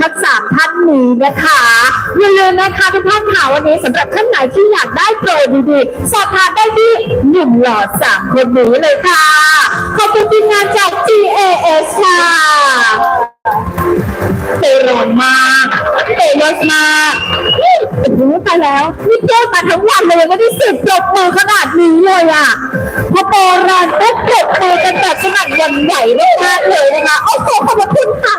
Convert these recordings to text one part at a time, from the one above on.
ทั้งสามท่านนี้นะคะอย่าลืมนะคะทุกท่านค่ะวันนี้สำหรับท่านไหนที่อยากได้โปรดีๆสอบถามได้ที่หนึ่งหลอดสามคนนี้เลยค่ะ ขอบคุณทีมงานจาก GAS ค่ะเตะแรงมากเตะยอะมากนี่โอ้โหไปแล้วนี่เจ้มาทั้งวันเลยยังไม่ได้สิบปรบมือขนาดนี้เลยอะพอโบราณปุ๊บปรบมือกันแบบสนั่นหวันไหวมากเลยนะคะโอ้โหขอบพระคุณค่ะ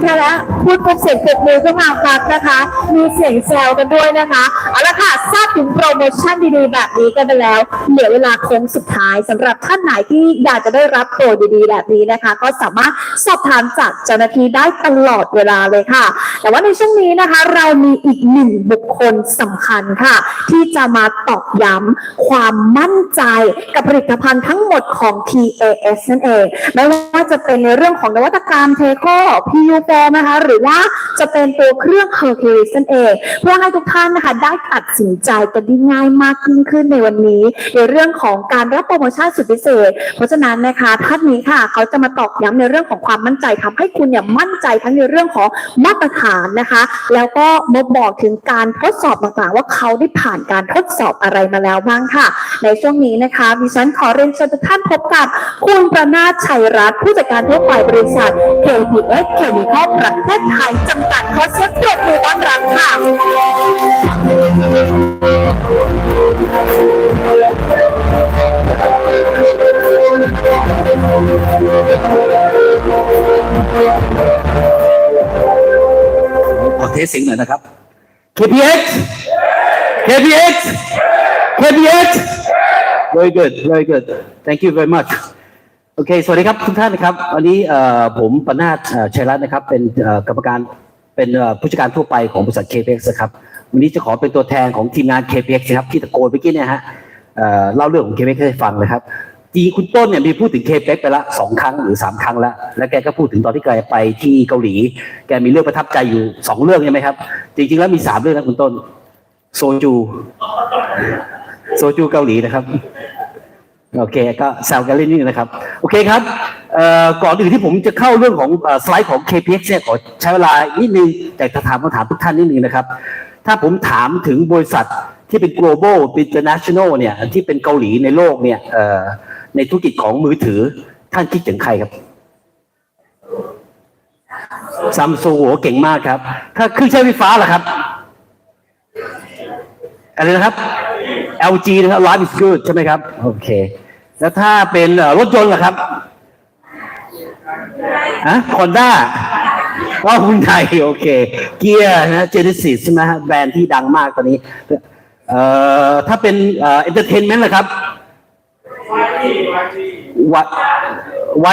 ใช่แล้วพูดปุ๊บเสียงปรบมือก็มาครับนะคะ มีเสียงแซวกันด้วยนะคะเอาละค่ะทราบถึงโปรโมชั่นดีๆแบบนี้กันไปแล้ว เหลือเวลาโค้งสุดท้ายสำหรับท่านไหนที่อยากจะได้รับโปรดีๆแบบนี้นะคะ ก็สามารถสอบถามจากเจ้าหน้าที่ได้ตลอดเวลาเลยค่ะ แต่ว่าในช่วงนี้นะคะ เรามีอีกหนึ่งบุคคลสำคัญค่ะ ที่จะมาตอกย้ำความมั่นใจกับผลิตภัณฑ์ทั้งหมดของ TAS นั่นเองไม่ว่าจะเป็นในเรื่องของนวัตกรรมเทโค PU4 นะคะ หรือว่าจะเป็นตัวเครื่อง Hercules นั่นเอง เพื่อให้ทุกท่านนะคะ ได้ตัดสินใจกันได้ง่ายมากยิ่งขึ้นในวันนี้ ในเรื่องของการรับโปรโมชั่นสุดพิเศษ เพราะฉะนั้นนะคะท่านนี้ค่ะ เขาจะมาตอกย้ำในเรื่องของความมั่นใจทำให้คุณเนี่ยมั่นใจทั้งในเรื่องของมาตรฐานนะคะ แล้วก็มาบอกถึงการทดสอบต่างๆ ว่าเขาได้ผ่านการทดสอบอะไรมาแล้วบ้างค่ะ ในช่วงนี้นะคะดิฉันขอเรียนเชิญทุกท่านพบกับ คุณประนาชัยรัตน์ผู้จัดการทั่วไปบริษัท KPS Chemical ประเทศไทยจำกัดขอเสียงปรบมือต้อนรับค่ะขอเทสเสียงหน่อยนะครับ KPX KPX KPX very good very good thank you very much โอเค สวัสดีครับทุกท่านนะครับ วันนี้ผมปนาถเอ่อชัยรัตน์นะครับ เป็นกรรมการ เป็นผู้จัดการทั่วไปของบริษัท KPX นะครับ วันนี้จะขอเป็นตัวแทนของทีมงาน KPX นะครับ ที่ตะโกนเมื่อกี้เนี่ยฮะเล่าเรื่องของ KPX ให้ฟังนะครับ จริงคุณต้นเนี่ยมีพูดถึง KPX ไปละสองครั้งหรือสามครั้งแล้วแล้วแกก็พูดถึงตอนที่แกไปที่เกาหลี แกมีเรื่องประทับใจอยู่สองเรื่องใช่ไหมครับ จริง ๆ แล้วมีสามเรื่องนะคุณต้น โซจู โซจูเกาหลีนะครับ โอเค ก็แซวกันเล่นนิดนึงนะครับ โอเคครับก่อนอื่นที่ผมจะเข้าเรื่องของสไลด์ของ KPX เนี่ยขอใช้เวลานิดนึงแต่จะถามคำถามทุกท่านนิดนึงนะครับ ถ้าผมถามถึงบริษัทที่เป็น global international เนี่ยที่เป็นเกาหลีในโลกเนี่ยเอ่อ ในธุรกิจของมือถือท่านคิดถึงใครครับซัมซุงโหเก่งมากครับ ถ้าเครื่องใช้ไฟฟ้าล่ะครับ อะไรนะครับ LG นะครับ Life is good ใช่ไหมครับ โอเค แล้วถ้าเป็นรถยนต์ล่ะครับฮะคอนด้าว่าคุณไทยโอเค เกียร์นะเจเนซิสใช่ไหมฮะแบรนด์ที่ดังมากตอนนี้ เอ่อถ้าเป็นเอ่อ entertainment ล่ะครับ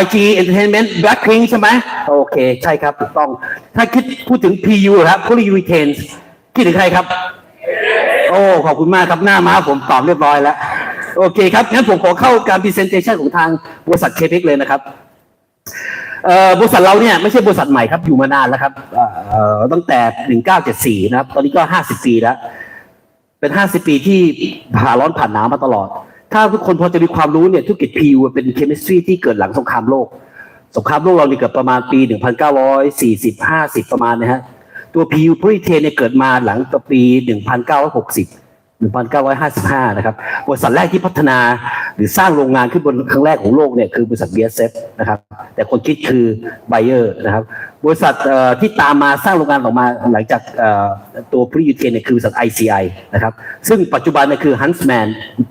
YG Entertainment Blackpink ใช่ไหมโอเค ใช่ครับถูกต้อง ถ้าคิดพูดถึง PU ครับ Polyurethanes คิดถึงใครครับ โอ้ ขอบคุณมากครับหน้าม้าผมตอบเรียบร้อยแล้ว โอเคครับ งั้นผมขอเข้าการ presentation ของทางบริษัทเคพิกเลยนะครับบริษัทเราเนี่ยไม่ใช่บริษัทใหม่ครับอยู่มานานแล้วครับเอ่อเอ่อตั้งแต่ 1974 นะครับ ตอนนี้ก็ 50 ปีแล้ว เป็น 50 ปีที่ผ่าร้อนผ่านหนาวมาตลอด ถ้าทุกคนพอจะมีความรู้เนี่ยธุรกิจ PU เป็นเคมีสตรีที่เกิดหลังสงครามโลก สงครามโลกเราเนี่ยเกิดประมาณปี 1940 50 ประมาณนะฮะตัว PU โพลีเทนเนี่ยเกิดมาหลังปี 1960 1955 นะครับ บริษัทแรกที่พัฒนาหรือสร้างโรงงานขึ้นบนครั้งแรกของโลกเนี่ยคือบริษัท BASF นะครับ แต่คนคิดคือ Bayer นะครับ บริษัทที่ตามมาสร้างโรงงานออกมาหลังจากตัวพลียูเทนเนี่ยคือบริษัท ICI นะครับ ซึ่งปัจจุบันเนี่ยคือ Huntsman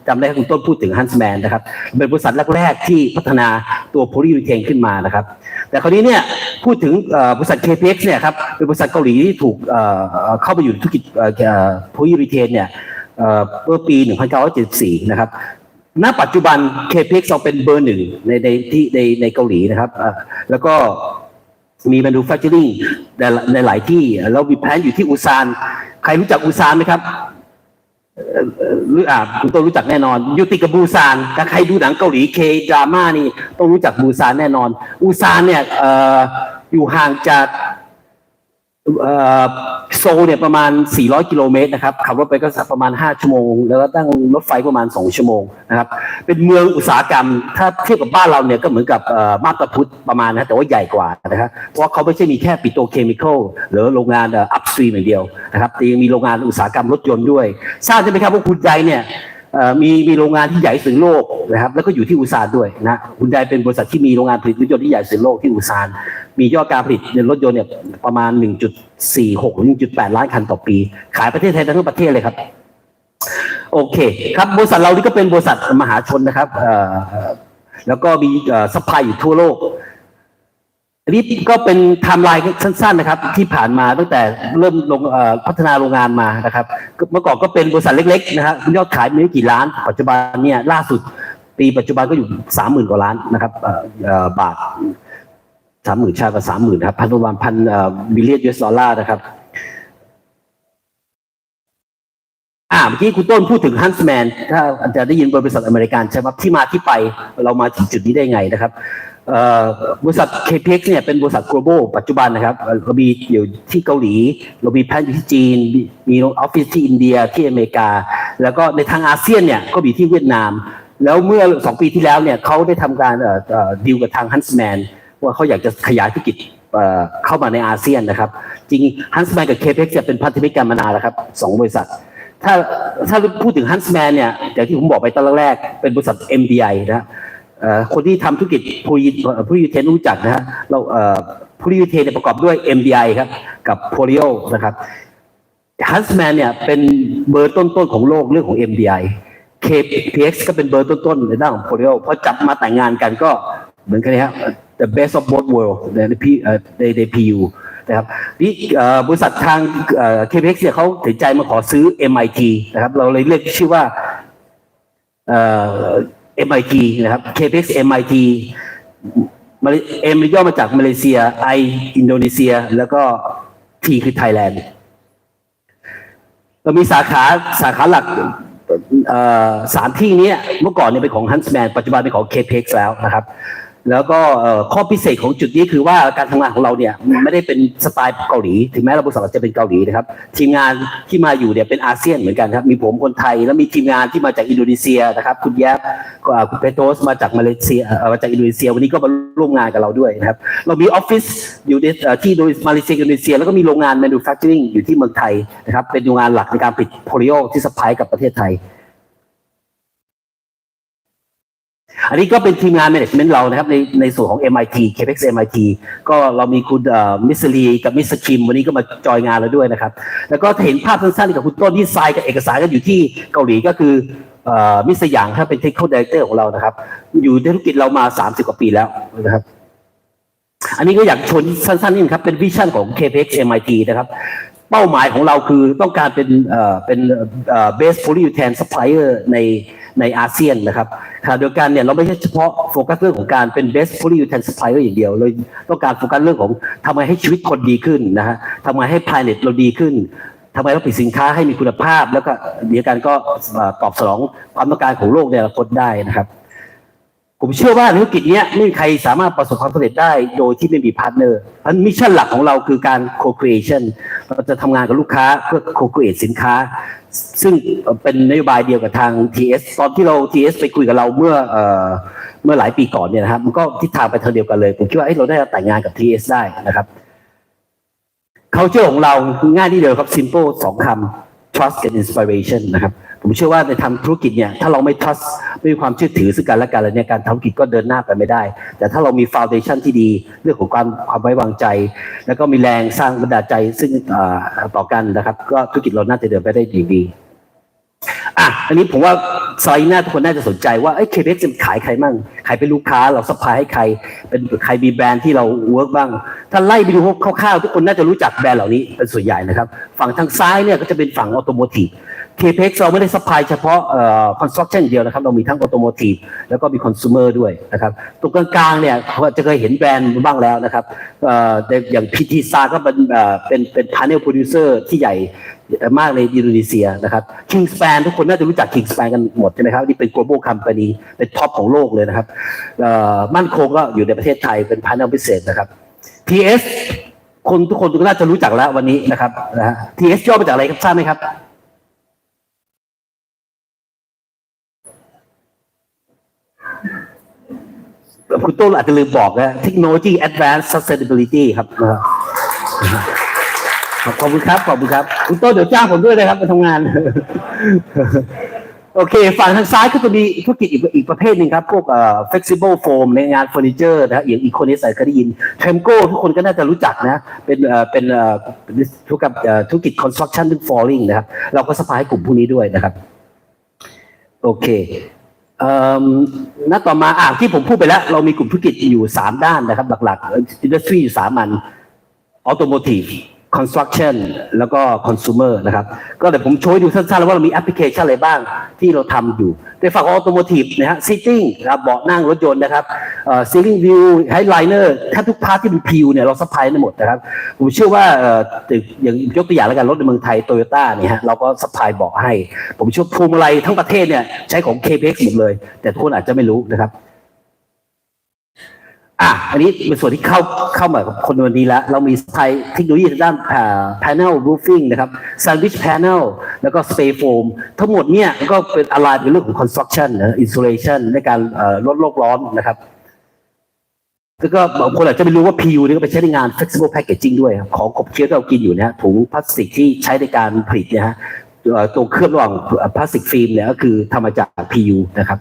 จำได้คุณต้นพูดถึง Huntsman นะครับ เป็นบริษัทแรกๆที่พัฒนาตัวพลียูเทนขึ้นมานะครับ แต่คราวนี้เนี่ยพูดถึงบริษัท KPX เนี่ยครับ เป็นบริษัทเกาหลีที่ถูกเข้าไปอยู่ในธุรกิจพลียูเทนเนี่ย เมื่อปี 1974 นะครับ ณ ปัจจุบัน KPX เราเป็นเบอร์หนึ่งในในที่ในในเกาหลีนะครับแล้วก็มี manufacturing ในในหลายที่ แล้วมีแพลนอยู่ที่อุซาน ใครรู้จักอุซานไหมครับรู้อ่าคุณต้องรู้จักแน่นอนอยู่ติดกับบูซานถ้าใครดูหนังเกาหลีเคดราม่านี่ต้องรู้จักบูซานแน่นอนอูซานเนี่ยออยู่ห่างจากอ โซเนี่ยประมาณ 400 กิโลเมตรนะครับ ขับรถไปก็สักประมาณ 5 ชั่วโมง แล้วก็ตั้งรถไฟประมาณ 2 ชั่วโมงนะครับ เป็นเมืองอุตสาหกรรม ถ้าเทียบกับบ้านเราเนี่ยก็เหมือนกับเอ่อมาตาพุทธประมาณนะแต่ว่าใหญ่กว่านะครับเพราะาเขาไม่ใช่มีแค่ปิโตรเคมีคอลหรือโรงงานอัพสตรีมอย่างเดียวนะครับแต่ยังมีโรงงานอุตสาหกรรมรถยนต์ด้วย ทราบใช่ไหมครับว่าคุณใดเนี่ยมีมีโรงงานที่ใหญ่สุดโลกนะครับแล้วก็อยู่ที่อุตสาหด้วยนะคุณใดเป็นบริษัทที่มีโรงงานผลิตรถยนต์ที่ใหญ่สุดโลกที่อุตสาห มียอดการผลิตในรถยนต์เนี่ยประมาณ 1.46หรือ1.8 ล้านคันต่อปี ขายประเทศไทยทั้งประเทศเลยครับ โอเค ครับบริษัทเรานี่ก็เป็นบริษัทมหาชนนะครับแล้วก็มีซัพพลายอยู่ทั่วโลกอันนี้ก็เป็นไทม์ไลน์สั้น ๆนะครับ ที่ผ่านมาตั้งแต่เริ่มลงพัฒนาโรงงานมานะครับ เมื่อก่อนก็เป็นบริษัทเล็กๆนะครับยอดขายไม่กี่ล้าน ปัจจุบันเนี่ยล่าสุดปีปัจจุบันก็อยู่สามหมื่นกว่าล้านนะครับบาท สามหมื่นชาติกับสามหมื่นครับพันประมาณพันบิลเลียนยูเอสดอลลาร์นะครับ อ่าเมื่อกี้คุณต้นพูดถึงฮันส์แมนถ้าอาจจะได้ยินบริษัทอเมริกันใช่ไหมที่มาที่ไปเรามาถึงจุดนี้ได้ไงนะครับบริษัท KPX เนี่ยเป็นบริษัท global ปัจจุบันนะครับเรามีอยู่ที่เกาหลี เรามีแพลนอยู่ที่จีน มีออฟฟิศที่อินเดียที่อเมริกา แล้วก็ในทางอาเซียนเนี่ยก็มีที่เวียดนาม แล้วเมื่อสองปีที่แล้วเนี่ยเขาได้ทำการดีลกับทางฮันส์แมน ว่าเขาอยากจะขยายธุรกิจเข้ามาในอาเซียนนะครับ จริงฮันส์แมนกับ KPX จะเป็นพันธมิตรกันมานานแล้วครับสองบริษัท ถ้าถ้าพูดถึงฮันส์แมนเนี่ยอย่างที่ผมบอกไปตอนแรกเป็นบริษัท MDI นะเอ่อคนที่ทำธุรกิจพูยูพูยูเทนรู้จักนะฮะเราพูยูเทนประกอบด้วย MDI ครับกับโพลิโอนะครับฮันส์แมนเนี่ยเป็นเบอร์ต้นๆของโลกเรื่องของ MDI KPX ก็เป็นเบอร์ต้นๆในด้านของโพลิโอพอจับมาแต่งงานกันก็เหมือนกันนะครับ the best of both world ในพีในใน PU นะครับนี่บริษัททางเอ่อ KPX เนี่ยเขาตัดสินใจมาขอซื้อ MIT นะครับ เราเลยเรียกชื่อว่าเอ่อ MIT นะครับ KPX MIT มาเลเอ็มย่อมาจากมาเลเซีย I อินโดนีเซีย แล้วก็ T คือไทยแลนด์เรามีสาขาสาขาหลักสามที่เนี้ยเมื่อก่อนเนี่ยเป็นของ Huntsman ปัจจุบันเป็นของ KPX แล้วนะครับ แล้วก็ข้อพิเศษของจุดนี้คือว่าการทำงานของเราเนี่ยไม่ได้เป็นสไตล์เกาหลีถึงแม้เราบริษัทจะเป็นเกาหลีนะครับทีมงานที่มาอยู่เนี่ยเป็นอาเซียนเหมือนกันครับมีผมคนไทยแล้วมีทีมงานที่มาจากอินโดนีเซียนะครับคุณแยบก็คุณเปโตสมาจากมาเลเซียมาจากอินโดนีเซีย วันนี้ก็มาร่วมงานกับเราด้วยนะครับเรามีออฟฟิศอยู่ที่โดยมาเลเซียอินโดนีเซีย แล้วก็มีโรงงาน manufacturing อยู่ที่เมืองไทยนะครับเป็นโรงงานหลักในการผลิตโพลิโอที่สปายกับประเทศไทย อันนี้ก็เป็นทีมงาน management เรานะครับในในส่วนของ MIT KPX MIT ก็เรามีคุณมิสลีกับมิสคิม วันนี้ก็มาจอยงานเราด้วยนะครับ แล้วก็เห็นภาพสั้นๆกับคุณต้นที่ทรายกับเอกสารกันอยู่ที่เกาหลีก็คือมิสหยางถ้าเป็น technical director ของเรานะครับ อยู่ในธุรกิจเรามา 30 กว่าปีแล้วนะครับ อันนี้ก็อยากชนสั้นๆนี่ครับเป็นวิชั่นของ KPX MIT นะครับเป้าหมายของเราคือต้องการเป็นเป็น best polyurethane supplier ใน ในอาเซียนนะครับขณะเดียวกันเนี่ยเราไม่ใช่เฉพาะโฟกัสเรื่องของการเป็น best polyurethane supplier อย่างเดียวเลยต้องการโฟกัสเรื่องของทำไงให้ชีวิตคนดีขึ้นนะฮะทำไงให้ planet เราดีขึ้นทำไมเราผลิตสินค้าให้มีคุณภาพ แล้วก็เดียวกันก็ตอบสนองความต้องการของโลกในอนาคตได้นะครับ ผมเชื่อว่าธุรกิจเนี้ยไม่มีใครสามารถประสบความสำเร็จได้โดยที่ไม่มีพาร์ทเนอร์อันมิชชั่นหลักของเราคือการ co-creation เราจะทำงานกับลูกค้าเพื่อ co-create สินค้า ซึ่งเป็นนโยบายเดียวกับทาง TS ตอนที่เรา TS ไปคุยกับเราเมื่อเออเมื่อหลายปีก่อนเนี่ยนะครับมันก็ทิศทางไปทางเดียวกันเลย ผมคิดว่าเอ้เราได้แต่งงานกับ TS ได้นะครับ culture ของเราง่ายที่เดียวครับ simple สองคำ trust and inspiration นะครับ ผมเชื่อว่าในทำธุรกิจเนี่ย ถ้าเราไม่ trust ไม่มีความเชื่อถือซึ่งกันและกันแล้วเนี่ยการทำธุรกิจก็เดินหน้าไปไม่ได้ แต่ถ้าเรามี foundation ที่ดี เรื่องของความความไว้วางใจ แล้วก็มีแรงสร้างบันดาลใจซึ่งต่อกันนะครับ ก็ธุรกิจเราน่าจะเดินไปได้ดีดีอะ อันนี้ผมว่าซอยหน้าทุกคนน่าจะสนใจว่าเอ้ย KPX จะขายใครมั่ง รเป็นลูกค้าเราสปายให้ใคร เป็นใครมีแบรนด์ที่เราเวิร์กบ้าง ถ้าไล่ไปดูคร่าวๆทุกคนน่าจะรู้จักแบรนด์เหล่านี้เป็นส่วนใหญ่นะครับ ฝั่งทางซ้ายเนี่ยก็จะเป็นฝั่งออโตโมทีฟ KPX เราไม่ได้ซัพพลายเฉพาะเอ่อ construction อย่างเดียวนะครับ เรามีทั้งออโตโมทีฟแล้วก็มีคอน sumer ด้วยนะครับตรงกลางๆเนี่ยเขาจะเคยเห็นแบรนด์บ้างแล้วนะครับเอ่ออย่าง PT s a ก็เป็นเอ่อเป็นเป็น panel producer ที่ใหญ่มากในอินโดนีเซียนะครับ Kingspan ทุกคนน่าจะรู้จัก Kingspan กันหมดใช่ไหมครับ นี่เป็น global company เป็นท็อปของโลกเลยนะครับเอ่อมั่นคงก็อยู่ในประเทศไทยเป็น panel พิเศษนะครับ TS คนทุกคนก็น่าจะรู้จักแล้ววันนี้นะครับนะฮะ TS ย่อมาจากอะไรครับทราบไหมครับ คุณต้นอาจจะลืมบอกนะ Technology Advanced Sustainability ครับนะครับขอบคุณครับ ขอบคุณครับ คุณต้นเดี๋ยวจ้างผมด้วยนะครับมาทำงาน โอเค ฝั่งทางซ้ายก็จะมีธุรกิจอีกอีกประเภทหนึ่งครับ พวกเอ่อ flexible foam ในงานเฟอร์นิเจอร์นะอย่างอีโคนิสเคยได้ยินเทมโก้ทุกคนก็น่าจะรู้จักนะ เป็นเอ่อเป็นเอ่อธุรกิจเอ่อธุรกิจ construction เรื่อง flooring นะครับ เราก็สปายกลุ่มพวกนี้ด้วยนะครับ โอเค เอ่อณต่อมาอ่าที่ผมพูดไปแล้ว เรามีกลุ่มธุรกิจอยู่สามด้านนะครับ หลักๆอินดัสทรีอยู่สามอันออโตโมทีฟ construction แล้วก็ consumer นะครับ ก็เดี๋ยวผมโชว์ให้ดูสั้นๆแล้วว่าเรามีแอปพลิเคชันอะไรบ้างที่เราทำอยู่ ในฝั่ง automotive นะฮะ seating นะครับเบาะนั่งรถยนต์นะครับเอ่อ steering wheel headliner ถ้าทุกพาร์ทที่เป็น PU เนี่ยเราซัพพลายได้หมดนะครับ ผมเชื่อว่าเอ่ออย่างยกตัวอย่างแล้วกัน รถในเมืองไทยโตโยต้าเนี่ยฮะเราก็ซัพพลายเบาะให้ ผมเชื่อพวงมาลัยทั้งประเทศเนี่ยใช้ของ KPX หมดเลย แต่ทุกคนอาจจะไม่รู้นะครับ อะอันนี้เป็นส่วนที่เข้าเข้ามากับคนวันนี้แล้ว เรามีไทเทคโนโลยีทางด้านอ่า panel roofing นะครับ sandwich panel แล้วก็ spray foam ทั้งหมดเนี่ยก็เป็นอะไรเป็นเรื่องของ construction นะ insulation ในการเอ่อลดโลกร้อนนะครับ แล้วก็บางคนอาจจะไม่รู้ว่า PU นี่ก็ไปใช้ในงาน flexible packaging ด้วยครับของขบเคี้ยวที่เรากินอยู่นะฮะถุงพลาสติกที่ใช้ในการผลิตเนะฮะตัวเคลือบระหว่างพลาสติกฟิล์มเนี่ยก็คือทำมาจาก PU นะครับ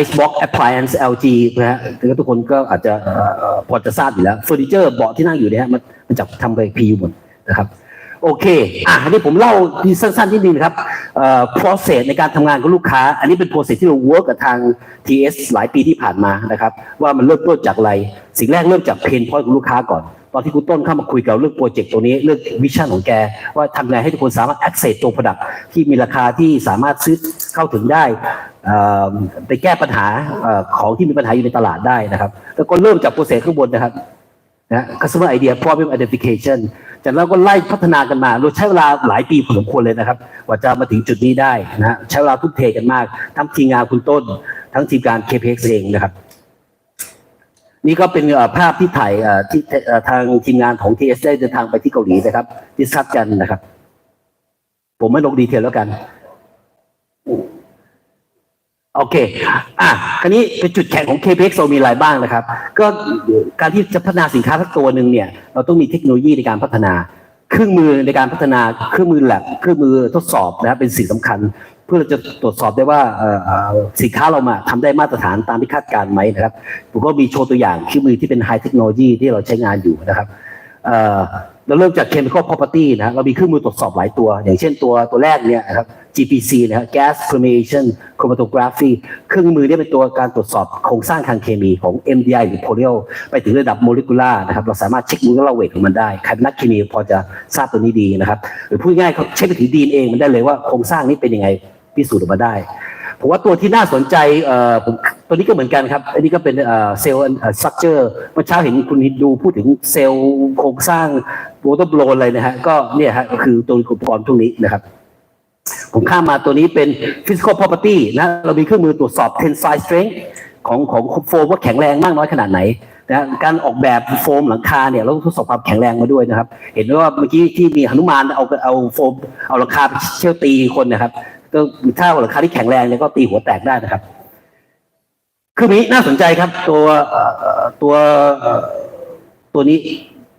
Icebox Appliance LG นะฮะแล้วทุกคนก็อาจจะพอจะทราบอยู่แล้วเฟอร์นิเจอร์เบาะที่นั่งอยู่เนี่ยมันมันจากทำไป PU หมดนะครับโอเค อะอันนี้ผมเล่าสั้นๆนิดนึงครับเอ่อ process ในการทำงานกับลูกค้า อันนี้เป็น process ที่เรา work กับทาง TS หลายปีที่ผ่านมานะครับ ว่ามันเริ่มต้นจากอะไร สิ่งแรกเริ่มจาก pain point ของลูกค้าก่อน ตอนที่คุณต้นเข้ามาคุยกับเรื่องโปรเจกต์ตัวนี้ เรื่องวิชั่นของแก ว่าทำไงให้ทุกคนสามารถ access ตัว product ที่มีราคาที่สามารถซื้อเข้าถึงได้ ไปแก้ปัญหาอของที่มีปัญหาอยู่ในตลาดได้นะครับแล้วก็เริ่มจากโปรเซสข้างบนนะครับนะ customer idea problem identification จากนั้นก็ไล่พัฒนากันมาเราใช้เวลาหลายปีพอสมควรเลยนะครับ กว่าจะมาถึงจุดนี้ได้นะฮะใช้เวลาทุ่มเทกันมาก ทั้งทีมงานคุณต้น ทั้งทีมการ KPX เองนะครับ นี่ก็เป็นภาพที่ถ่ายที่ทางทีมงานของ TS ได้เดินทางไปที่เกาหลีนะครับที่ซัดกันนะครับ ผมไม่ลงดีเทลแล้วกัน โอเค อะคราวนี้เป็นจุดแข็งของ KPX เรามีอะไรบ้างนะครับ ก็การที่จะพัฒนาสินค้าสักตัวหนึ่งเนี่ย เราต้องมีเทคโนโลยีในการพัฒนา เครื่องมือในการพัฒนาเครื่องมือแลบเครื่องมือทดสอบนะครับเป็นสิ่งสำคัญ เพื่อเราจะตรวจสอบได้ว่าสินค้าเรามาทำได้มาตรฐานตามที่คาดการณ์ไหมนะครับผมก็มีโชว์ตัวอย่างเครื่องมือที่เป็นไฮเทคโนโลยีที่เราใช้งานอยู่นะครับ เราเริ่มจาก chemical property นะเรามีเครื่องมือตรวจสอบหลายตัว อย่างเช่นตัวตัวแรกเนี่ยนะครับ GPC นะครับ gas permeation chromatography เครื่องมือเนี่ยเป็นตัวการตรวจสอบโครงสร้างทางเคมีของ MDI หรือ polio ไปถึงระดับโมเลกุลาร์นะครับ เราสามารถเช็คมูลค่าเวทของมันได้ใครเป็นนักเคมีพอจะทราบตัวนี้ดีนะครับ หรือพูดง่ายเขาเช็คไปถึงดีเองมันได้เลยว่าโครงสร้างนี้เป็นยังไงพิสูจน์ออกมาได้ผมว่าตัวที่น่าสนใจเอ่อผมตัวนี้ก็เหมือนกันครับ อันนี้ก็เป็นเอ่อเซลล์สตรัคเจอร์เมื่อเช้าเห็นคุณดูพูดถึงเซลล์โครงสร้าง โวลต์โบนอะไรนะฮะก็เนี่ยฮะก็คือตัวอุปกรณ์พวกนี้นะครับ ผมข้ามมาตัวนี้เป็น physical property นะเรามีเครื่องมือตรวจสอบ tensile strength ของของโฟมว่าแข็งแรงมากน้อยขนาดไหนนะการออกแบบโฟมหลังคาเนี่ยเราต้องทดสอบความแข็งแรงมาด้วยนะครับ เห็นว่าเมื่อกี้ที่มีหนุมานเอาเอาโฟมเอาหลังคาไปเชี่ยวตีคนนะครับก็ถ้าหลังคาที่แข็งแรงเนี่ยก็ตีหัวแตกได้นะครับ คือนี้น่าสนใจครับ ตัวเอ่อ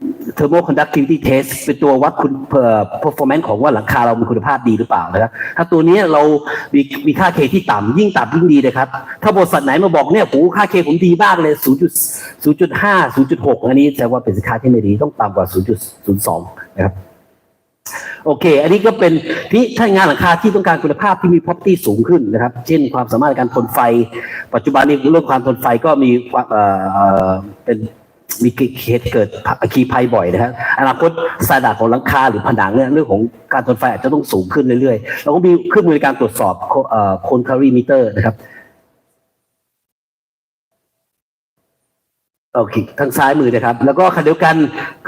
เอ่อตัวเอ่อนี้ thermal conductivity test เป็นตัววัดคุณเอ่อ performance ของว่าหลังคาเรามีคุณภาพดีหรือเปล่านะครับถ้าตัวนี้เรามีมีค่า K ที่ต่ำยิ่งต่ำยิ่งดีนะครับ ถ้าบริษัทไหนมาบอกเนี่ยโอ้ค่า K ผมดีมากเลย 0.0.5 0.6 อันนี้แสดงว่าเป็นสินค้าที่ไม่ดีต้องต่ำกว่า 0.02 นะครับโอเค อันนี้ก็เป็นที่ถ้างานหลังคาที่ต้องการคุณภาพที่มี property สูงขึ้นนะครับ เช่นความสามารถในการทนไฟ ปัจจุบันนี้เรื่องความทนไฟก็มีเอ่อเป็น มีเหตุเกิดอัคคีภัยบ่อยนะครับอนาคตสแตนดาของหลังคาหรือผนังเนี่ยเรื่องของการทนไฟอาจจะต้องสูงขึ้นเรื่อยๆเราก็มีเครื่องมือในการตรวจสอบโคนคารีมิเตอร์นะครับโอเคทางซ้ายมือนะครับ แล้วก็ขณะเดียวกัน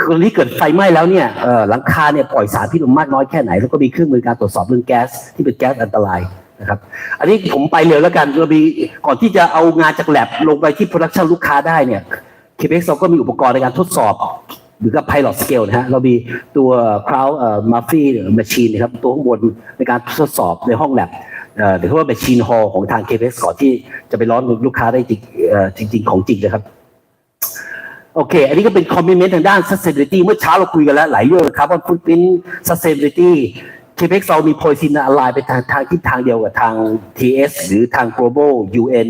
กรณีเกิดไฟไหม้แล้วเนี่ยหลังคาเนี่ยปล่อยสารพิษออกมามากน้อยแค่ไหน แล้วก็มีเครื่องมือการตรวจสอบเรื่องแก๊สที่เป็นแก๊สอันตรายนะครับ อันนี้ผมไปเร็วแล้วกันเรามีก่อนที่จะเอางานจากแลบลงไปที่โปรดักชันลูกค้าได้เนี่ย KPX เราก็มีอุปกรณ์ในการทดสอบหรือกับ pilot scale นะฮะ เรามีตัว cloud เอ่อ Murphy machine นะครับ ตัวข้างบนในการทดสอบในห้องแลบเอ่อหรือว่า machine hall ของทาง KPX ก่อนที่จะไปร้อนลูกค้าได้จริงเอ่อจริงของจริงนะครับโอเค อันนี้ก็เป็นคอมมิเมนต์ทางด้าน sustainability เมื่อเช้าเราคุยกันแล้วหลายเรื่องครับ ว่า footprint sustainability KPX เรามี policy นะ align ไปทางทางทิศทางเดียวกับทาง TS หรือทาง global UN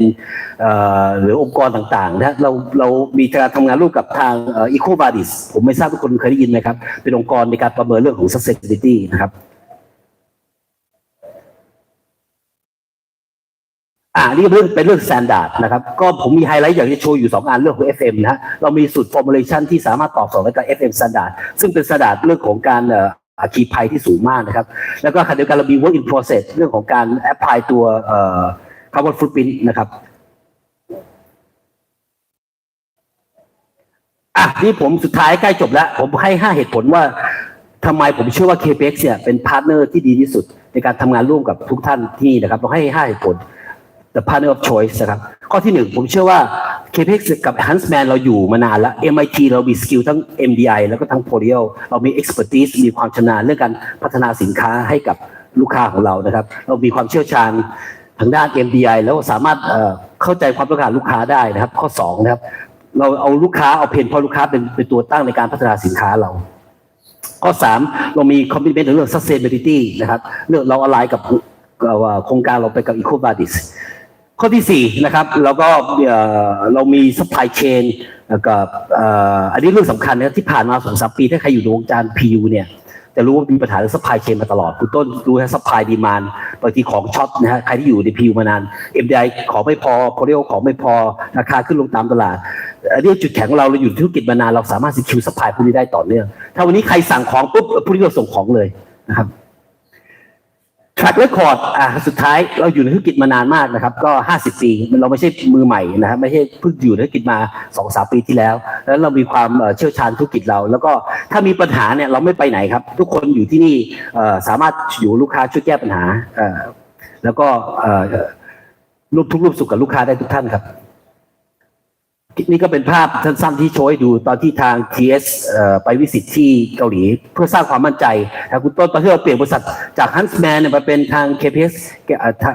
หรือองค์กรต่างๆนะเราเรามีการทำงานร่วมกับทางอ่อ EcoVadis ผมไม่ทราบว่าคนเคยได้ยินไหมครับ เป็นองค์กรในการประเมินเรื่องของ sustainability นะครับอ่านี่เรื่องเป็นเรื่อง standard นะครับ ก็ผมมีไฮไลท์อยากจะโชว์อยู่ 2 อันเรื่องของ FM นะฮะเรามีสูตร formulation ที่สามารถตอบสนองกับ FM standard ซึ่งเป็น standard เรื่องของการ อ่ออาคีภัยที่สูงมากนะครับ แล้วก็ขณะเดียวกันเรามี work in process เรื่องของการ apply ตัวเอ่อ carbon footprint นะครับอะนี่ผมสุดท้ายใกล้จบแล้ว ผมให้ 5 เหตุผลว่าทำไมผมเชื่อว่า KPX เนี่ยเป็นพาร์ทเนอร์ที่ดีที่สุด ในการทำงานร่วมกับทุกท่านที่นี่นะครับเราให้ 5 เหตุผล the partner of choice นะครับข้อที่หนึ่งผมเชื่อว่า KPX กับ Huntsman เราอยู่มานานแล้ว MIT เรามีสกิลทั้ง MDI แล้วก็ทั้ง p o l i o เรามี expertise มีความชำนาญเรื่องการพัฒนาสินค้าให้กับลูกค้าของเรานะครับ เรามีความเชี่ยวชาญทางด้าน MDI แล้วสามารถเเข้าใจความต้องการลูกค้าได้นะครับ ข้อสองนะครับเราเอาลูกค้าเอาเพนพอลูกค้าเป็นเป็นตัวตั้งในการพัฒนาสินค้าเรา ข้อสามเรามีคอมมิชเมนต์เรื่อง sustainability นะครับเรื่องเราอะไรกับโครงการเราไปกับ EcoVadis ข้อที่สี่นะครับเราก็เรามี supply chain ก็เอ่ออันนี้เรื่องสำคัญนะที่ผ่านมาสองสามปีถ้าใครอยู่ในวงการ PU เนี่ยจะรู้ว่ามีปัญหาเรื่อง supply chain มาตลอดคุณต้นรู้นะ supply demand บางทีของช็อตนะฮะใครที่อยู่ใน PU มานาน MDI ของไม่พอ p o l i o ของไม่พอราคาขึ้นลงตามตลาดอันนี้จุดแข็งของเราเราอยู่ธุรกิจมานานเราสามารถ secure supply พวกนี้ได้ต่อเนื่องถ้าวันนี้ใครสั่งของปุ๊บพวกนี้เราส่งของเลยนะครับ ทรัคเลคคอร์ดอ่าสุดท้ายเราอยู่ในธุรกิจมานานมากนะครับ ก็ 50 ปีเราไม่ใช่มือใหม่นะครับไม่ใช่เพิ่งอยู่ในธุรกิจมา2-3ปีที่แล้ว แล้วเรามีความเชี่ยวชาญธุรกิจเรา แล้วก็ถ้ามีปัญหาเนี่ยเราไม่ไปไหนครับ ทุกคนอยู่ที่นี่สามารถอยู่ลูกค้าช่วยแก้ปัญหาแล้วก็รูปทุกรูปสุขกับลูกค้าได้ทุกท่านครับ นี่ก็เป็นภาพสั้นๆที่โชว์ให้ดูตอนที่ทาง TS ไปวิสิตที่เกาหลี เพื่อสร้างความมั่นใจนะคุณต้นตอนที่เราเปลี่ยนบริษัทจาก Huntsman เนี่ยมาเป็นทาง KPS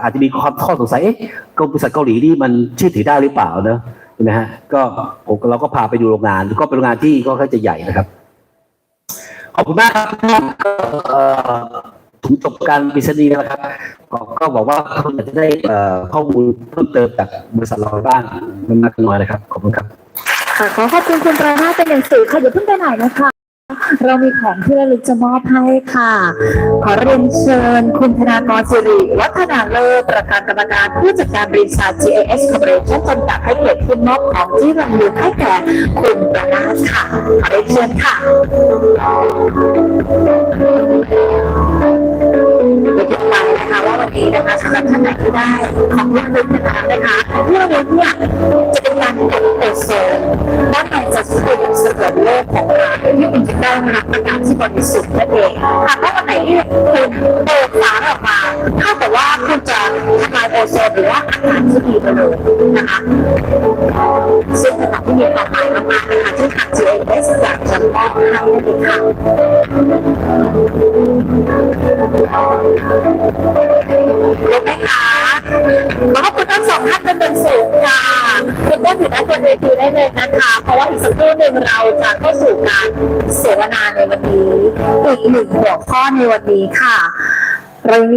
อาจจะมีความข้อสงสัยเอ๊ะบริษัทเกาหลีนี่มันเชื่อถือได้หรือเปล่าเนอะใช่ไหมฮะก็ผมเราก็พาไปดูโรงงาน ก็เป็นโรงงานที่ก็ค่อนข้างจะใหญ่นะครับ ขอบคุณมากครับ ถึงจบการปริศนีย์แล้วนะครับ ก็ก็บอกว่าคุณอาจจะได้ข้อมูลเพิ่มเติมจากบริษัทเราบ้างไม่มากน้อยนะครับขอบคุณครับค่ะขอขอบคุณคุณประนาถเป็นอย่างสูงค่ะอย่าเพิ่งไปไหนนะคะ เรามีของที่ระลึกจะมอบให้ค่ะ ขอเรียนเชิญ คุณธนากรสิริวัฒนาเลิศประธานกรรมการผู้จัดการบริษัท GAS Corporation จำกัดให้เกียรติคุณมอบของที่ระลึกให้แก่คุณประนาถค่ะ ขอเรียนเชิญค่ะ ดี๋ยวจะไปนะคะว่าวันนี้นะคะสำหรับท่านไหนที่ได้ของที่ระลึกนะคะนะคะที่ระลึกเนี่ยจะเป็นการเก็บโอโซนด้านในจะช่วยในเสมือนโลกของเราที่มันจะได้รับอากาศที่บริสุทธิ์นั่นเองหากว่าวันไหนที่คุณเปิดฝาออกมาเท่ากับว่าคุณจะทำลายโอโซนหรือว่าอากาศที่ดีไปเลยนะคะซึ่งเป็นสิ่งที่มีความหมายมากๆนะคะที่ทาง GAS อยากจะมอบให้นั่นเองค่ะ รู้ไหมคะขอขอบคุณทั้งสองท่านเป็นเป็นสูงค่ะคุณต้นถือได้บนเวทีได้เลยนะคะ เพราะว่าอีกสักครู่หนึ่งเราจะเข้าสู่การเสวนาในวันนี้ อีกหนึ่งหัวข้อในวันนี้ค่ะเรามี